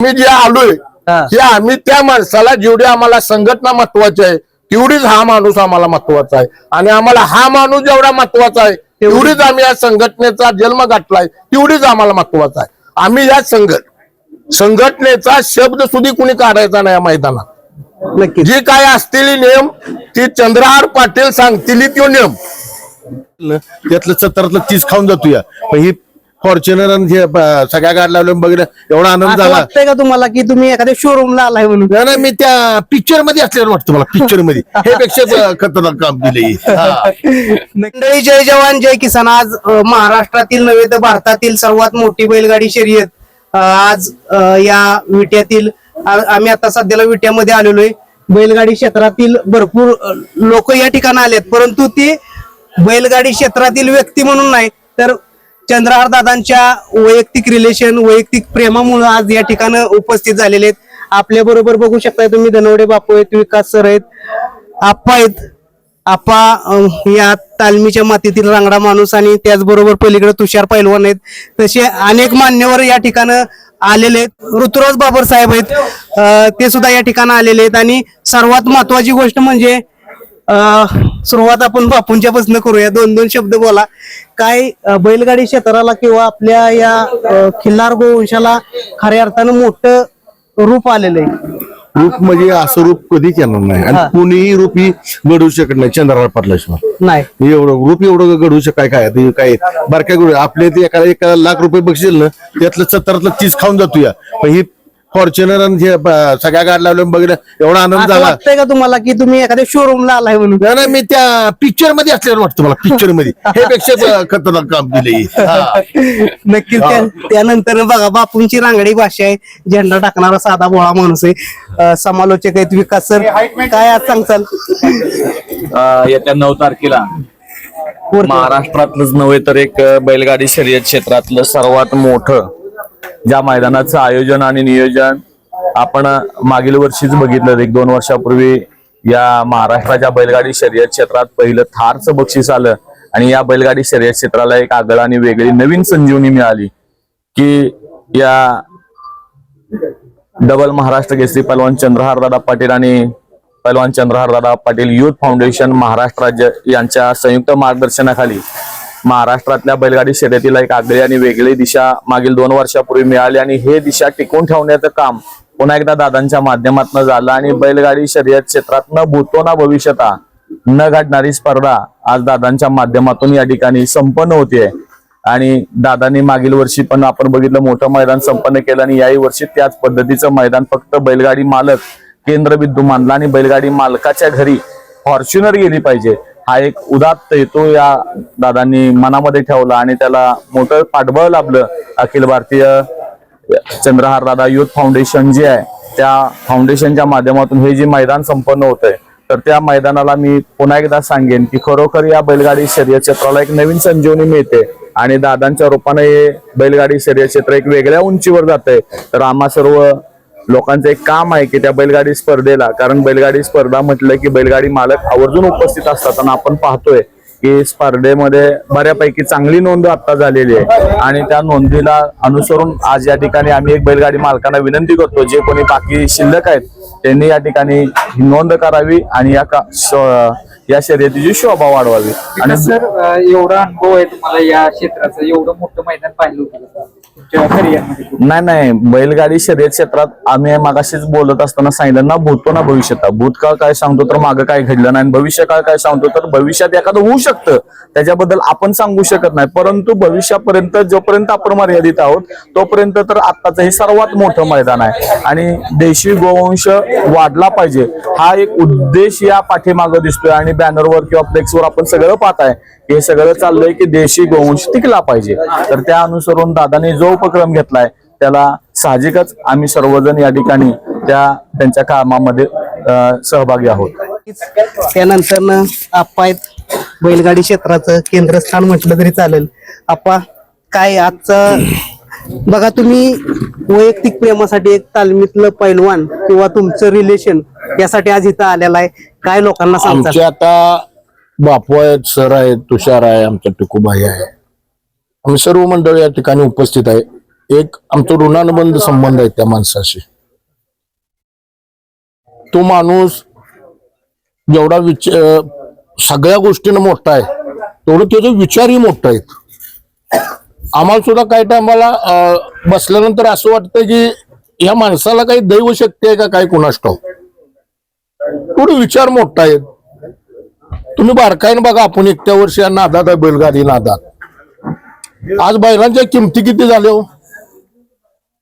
आम्ही जे आलोय हा. की आम्ही त्या माणसाला जेवढी आम्हाला संघटना महत्वाची आहे तेवढीच हा माणूस आम्हाला महत्त्वाचा आहे. आणि आम्हाला हा माणूस जेवढा महत्त्वाचा आहे तेवढीच आम्ही या संघटनेचा जन्म गाठलाय तेवढीच आम्हाला महत्त्वाचा आहे. आम्ही या संघट संघटनेचा शब्द सुद्धा कुणी काढायचा नाही या मैदानात. जी काय असलेली नियम ती चंद्रहार पाटील सांगतील तो नियम. त्यातलं सत्तरातलं तीस खाऊन जातो या पण ही फॉर्च्युनर आणि हे ब- सगळ्या गाड लावल्या बघितलं एवढा आनंद असं झाला. वाटतंय का तुम्हाला की तुम्ही एखाद्या शोरूमला आलाय म्हणून? नाही, नाही मी त्या पिक्चरमध्ये असल्यावर वाटतं मला पिक्चरमध्ये. हे पेक्षा ब- खतरनाक काम हा. मंडळी जय जवान जय किसान. आज अ, महाराष्ट्रातील नव्हे तर भारतातील सर्वात मोठी बैलगाडी शर्यत अ, आज अ, या विट्यातील आ- आम्ही आता सध्याला विट्यामध्ये आलेलो आहे. बैलगाडी क्षेत्रातील भरपूर लोक या ठिकाणी आलेत परंतु ते बैलगाडी क्षेत्रातील व्यक्ती म्हणून नाही तर चंद्रहार दादांच्या वैयक्तिक रिलेशन वैयक्तिक प्रेमामुळे आज या ठिकाणी उपस्थित झालेले आहेत. आपल्या बरोबर बघू शकताय तुम्ही धनवडे बापू आहेत विकास सर आहेत. आप्पा आहेत. आपा या तालमीच्या मातीतील रांगडा माणूस आणि त्याचबरोबर पलीकडे तुषार पैलवान आहेत. तसे अनेक मान्यवर या ठिकाणं आलेले आहेत. ऋतुराज बाबर साहेब आहेत. ते सुद्धा या ठिकाणी आलेले आहेत. आणि सर्वात महत्वाची गोष्ट म्हणजे सुरुवात आपण बापूंच्या पासून करूया. दोन दोन शब्द बोला. काय बैलगाडी क्षेत्राला किंवा आपल्या या खिल्लार गोवंशाला खऱ्या अर्थानं मोठं रूप आलेलं आहे रूप म्हणजे असं रूप कधी केलं नाही. आणि कुणीही रूप ही घडवू शकत नाही चंद्रहार पडल्याशिवाय. नाही. एवढं रूप एवढं घडवू शकाय काय काय बारक्या आपले ते एका एका लाख रुपये बक्षील ना त्यातलं सत्तरातलं तीस खाऊन जातो या पण ही फॉर्च्युनर आणि ब- सगळ्या गाड लावल्या बघितलं एवढा आनंद असं झाला. वाटतंय का तुम्हाला की तुम्ही एखाद्या शोरूमला आलाय म्हणून? नाही, नाही मी त्या पिक्चरमध्ये असल्यावर वाटतं मला पिक्चरमध्ये. हे पेक्षा ब- खतरनाक काम हा. नक्कीच त्या- त्यानंतर बघा बापूंची रांगडी भाषा आहे. झेंडा टाकणारा साधा भोळा माणूस आहे. अं, समालोचक आहेत विकास सर. काय आज सांगचाल अ, येत्या नऊ तारखेला महाराष्ट्रातलंच नव्हे तर एक अ, बैलगाडी शर्यत क्षेत्रातलं सर्वात मोठं ज्या मैदानाचं आयोजन आणि नियोजन आपण मागील वर्षीच बघितलं. एक दोन वर्षापूर्वी या महाराष्ट्राच्या बैलगाडी शर्यत क्षेत्रात पहिलं थारचं बक्षीस आलं. आणि या बैलगाडी शर्यत क्षेत्राला एक आगळ आणि वेगळी नवीन संजीवनी मिळाली की या डबल महाराष्ट्र केसरी पहलवान चंद्रहारदादा पाटील आणि पहलवान चंद्रहारदादा पाटील युथ फाउंडेशन महाराष्ट्र राज्य यांच्या संयुक्त मार्गदर्शनाखाली महाराष्ट्रातल्या बैलगाडी शर्यतीला एक आगळी आणि वेगळी दिशा मागील दोन वर्षापूर्वी मिळाली आणि हे दिशा टिकून ठेवण्याचं काम पुन्हा एकदा दादांच्या माध्यमातून झालं आणि बैलगाडी शर्यत क्षेत्रात न भूतो ना भविष्यता न घडणारी स्पर्धा आज दादांच्या माध्यमातून या ठिकाणी संपन्न होतीये. आणि दादांनी मागील वर्षी पण आपण बघितलं मोठं मैदान संपन्न केलं आणि याही वर्षी त्याच पद्धतीचं मैदान फक्त बैलगाडी मालक केंद्रबिंदू मानला आणि बैलगाडी मालकाच्या घरी फॉर्च्युनर गेली पाहिजे. हा एक उदात्त हेतू या दादांनी मनामध्ये ठेवला आणि त्याला मोठं पाठबळ लाभलं. अखिल भारतीय चंद्रहार दादा युथ फाउंडेशन जे आहे त्या फाउंडेशनच्या माध्यमातून हे जे मैदान संपन्न होत आहे तर त्या मैदानाला मी पुन्हा एकदा सांगेन की खरोखर या बैलगाडी शर्यत क्षेत्राला एक नवीन संजीवनी मिळते आणि दादांच्या रूपाने हे बैलगाडी शर्यत क्षेत्र एक वेगळ्या उंचीवर जात आहे तर आम्हा सर्व लोकांचं एक काम आहे की त्या बैलगाडी स्पर्धेला कारण बैलगाडी स्पर्धा म्हटलं की बैलगाडी मालक आवर्जून उपस्थित असतात. आणि आपण पाहतोय की स्पर्धेमध्ये बऱ्यापैकी चांगली नोंद आता झालेली आहे. आणि त्या नोंदीला अनुसरून आज या ठिकाणी आम्ही एक बैलगाडी मालकांना विनंती करतो. जे कोणी बाकी शिल्लक आहेत त्यांनी या ठिकाणी नोंद करावी आणि या का श- या शर्यतीची शोभा वाढवावी. आणि सर एवढा अनुभव आहे तुम्हाला या क्षेत्राचं एवढं मोठं मैदान पाहिलं होतं का? तुमच्या करिअरमध्ये नाही नाही. बैलगाडी शर्यत क्षेत्रात आम्ही मागाशीच बोलत असताना सांगितलं ना भूतो ना भविष्यता. भूतकाळ काय सांगतो तर मागं काय घडलं नाही आणि भविष्यकाळ काय सांगतो तर भविष्यात एखादं होऊ शकतं. त्याच्याबद्दल आपण सांगू शकत नाही. परंतु भविष्यापर्यंत जोपर्यंत आपण मर्यादित आहोत तोपर्यंत तर आत्ताचं हे सर्वात मोठं मैदान आहे. आणि देशी गोवंश वाढला पाहिजे. हा एक उद्देश या पाठीमागं दिसतोय. आणि बॅनरवर किंवा फ्लेक्सवर आपण सगळं पाहताय. हे सगळं चाललंय की देशी गोवंश टिकला पाहिजे. तर त्या अनुसरून दादाने जो उपक्रम घेतलाय त्याला साहजिकच आम्ही सर्वजण या ठिकाणी त्या त्यांच्या कामामध्ये सहभागी आहोत. त्यानंतर आप्पा आहेत. बैलगाडी क्षेत्राचं केंद्रस्थान म्हटलं तरी चालेल. आप्पा काय आजचं बघा तुम्ही वैयक्तिक प्रेमासाठी एक तालमीतलं पैलवान किंवा तुमचं रिलेशन यासाठी आज इथं आलेला आहे. काय लोकांना आमचे आता बापू आहेत सर आहेत तुषार आहे आमचा टिकूबाई आहे. आम्ही सर्व मंडळ या ठिकाणी उपस्थित आहे. एक आमचा ऋणानुबंध संबंध आहे त्या माणसाशी. तो माणूस जेवढा विच अं, सगळ्या गोष्टीनं मोठा आहे तेवढं त्याचे विचारही मोठा आहेत. आम्हाला सुद्धा काही टायमाला बसल्यानंतर असं वाटतं की या माणसाला काही दैव शक्ती आहे का काय कुणास ठाऊक विचार मोठा आहेत. तुम्ही बारकाईन बघा आपण एकट्या वर्षी या नादात आहे बैलगाडी नादात. आज बैलांच्या किमती किती झाल्या हो?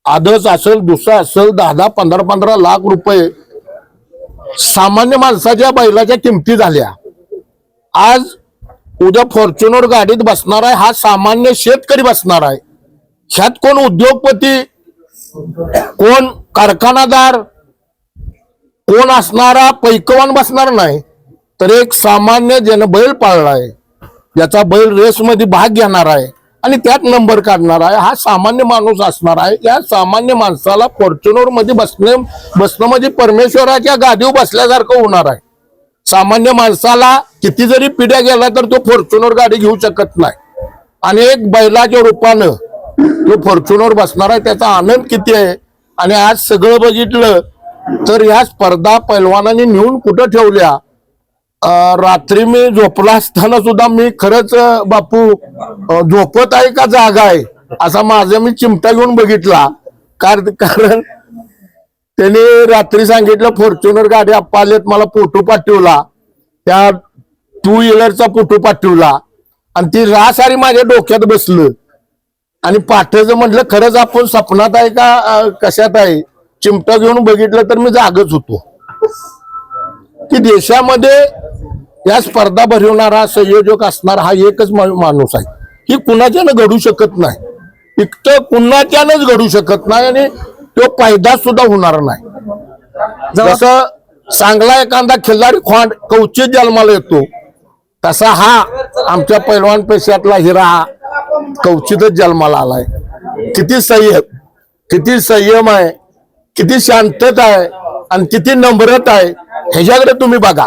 आदच असेल दुसरा असेल दहा दहा पंधरा पंधरा लाख रुपये. सामान्य माणसाच्या बैलाच्या किमती झाल्या. आज उद्या फॉर्च्युनर गाडीत बसणार आहे हा सामान्य शेतकरी बसणार आहे. ह्यात कोण उद्योगपती कोण कारखानादार कोण असणारा पैकवान बसणार नाही तर एक सामान्य ज्यानं बैल पाळला आहे. ज्याचा बैल रेसमध्ये भाग घेणार आहे आणि त्यात नंबर काढणार आहे. हा सामान्य माणूस असणार आहे. या सामान्य माणसाला फॉर्च्युनरमध्ये बसणे बसणं म्हणजे परमेश्वराच्या गादीवर बसल्यासारखं होणार आहे. सामान्य माणसाला किती जरी पिढ्या गेला तर तो फॉर्च्युनर गाडी घेऊ शकत नाही. आणि एक बैलाच्या रूपानं तो फॉर्च्युनर बसणार आहे त्याचा आनंद किती आहे? आणि आज सगळं बघितलं तर ह्या स्पर्धा पैलवानांनी नेऊन कुठं ठेवल्या? रात्री मी झोपला असताना सुद्धा मी खरंच बापू झोपत आहे का जागा आहे? असा माझा मी चिमटा घेऊन बघितला. कार- कारण त्याने रात्री सांगितलं फॉर्च्युनर गाडी आप्पा आलेत मला फोटो पाठवला. त्या टू व्हीलरचा फोटो पाठवला. आणि ती रासारी माझ्या डोक्यात बसलं. आणि पाठचं म्हटलं खरंच आपण सपनात आहे का कशात आहे? चिमटा घेऊन बघितलं तर मी जागच होतो. की देशामध्ये या स्पर्धा भरवणारा संयोजक असणारा हा एकच माणूस आहे. ही कुणाच्यानं घडू शकत नाही. इतकं कुणाच्यानंच घडू शकत नाही आणि तो पैदास सुद्धा होणार नाही. जसं चांगला एखादा खिल्लारी खोंड कवचित जन्माला येतो तसा हा आमच्या पैलवान पेशातला हिरा हा कवचितच जन्माला आलाय. किती संयम किती संयम आहे किती शांतता आहे आणि किती नम्रता आहे ह्याच्याकडे तुम्ही बघा.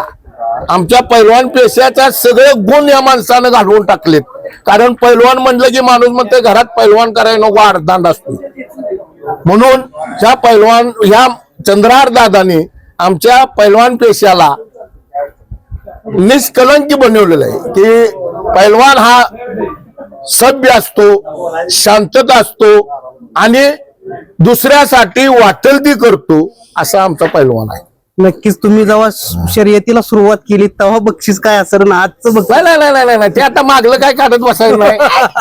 आमच्या पैलवान पेशाचा सगळे गुण या माणसानं घालवून टाकलेत. कारण पैलवान म्हणलं की माणूस म्हणते घरात पैलवान करायला नको अर्धांड असतो. म्हणून ह्या पैलवान ह्या चंद्रार दादाने आमच्या पैलवान पेशाला निष्कलंकी बनवलेलं आहे. की पैलवान हा सभ्य असतो शांतता असतो आणि दुसऱ्यासाठी वाटेल ती करतो असा आमचा पैलवान आहे. नक्कीच तुम्ही जेव्हा शर्यतीला सुरुवात केली तेव्हा बक्षीस काय असेल ना आजचं बक्षीस? नाही नाही नाही नाही, नाही. नाही ते आता मागलं काय काढत बसायचं नाही.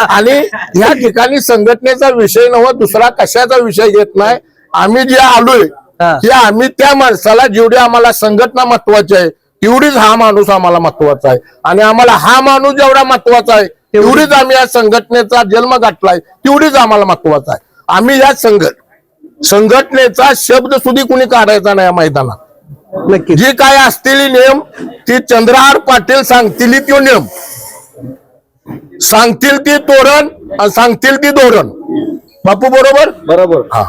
आणि या ठिकाणी संघटनेचा विषय नव्हता दुसरा कशाचा विषय घेत नाही. आम्ही जे आलोय हा. की आम्ही त्या माणसाला जेवढी आम्हाला संघटना महत्वाची आहे तेवढीच हा माणूस आम्हाला महत्त्वाचा आहे. आणि आम्हाला हा माणूस जेवढा महत्त्वाचा आहे तेवढीच आम्ही या संघटनेचा जन्म गाठलाय तेवढीच आम्हाला महत्त्वाचा आहे. आम्ही या संघट संघटनेचा शब्द सुद्धा कुणी काढायचा नाही या मैदानात. नक्कीच. जी काय असलेली नियम ती चंद्रहार पाटील सांगतील तो नियम सांगतील ती तोरण सांगतील ती धोरण. बापू बरोबर? बरोबर. हा.